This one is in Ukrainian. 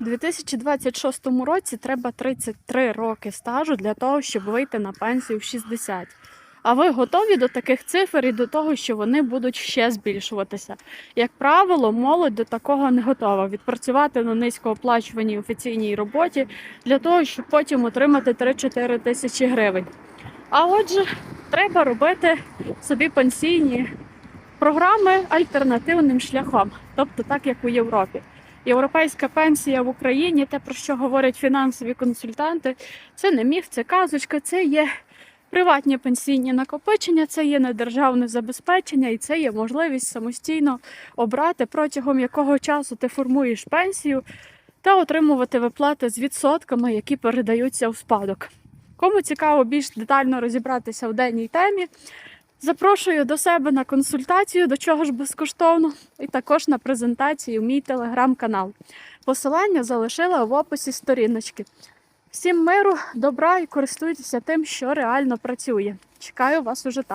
У 2026 році треба 33 роки стажу для того, щоб вийти на пенсію в 60. А ви готові до таких цифр і до того, що вони будуть ще збільшуватися? Як правило, молодь до такого не готова відпрацювати на низькооплачуваній офіційній роботі для того, щоб потім отримати 3-4 тисячі гривень. А отже, треба робити собі пенсійні програми альтернативним шляхом, тобто так як у Європі. Європейська пенсія в Україні, те про що говорять фінансові консультанти, це не міф, це казочка, це є приватні пенсійні накопичення, це є недержавне забезпечення, і це є можливість самостійно обрати протягом якого часу ти формуєш пенсію та отримувати виплати з відсотками, які передаються у спадок. Кому цікаво більш детально розібратися в даній темі, запрошую до себе на консультацію, до чого ж безкоштовно, і також на презентацію в мій телеграм-канал. Посилання залишила в описі сторіночки. Всім миру, добра і користуйтеся тим, що реально працює. Чекаю вас уже там.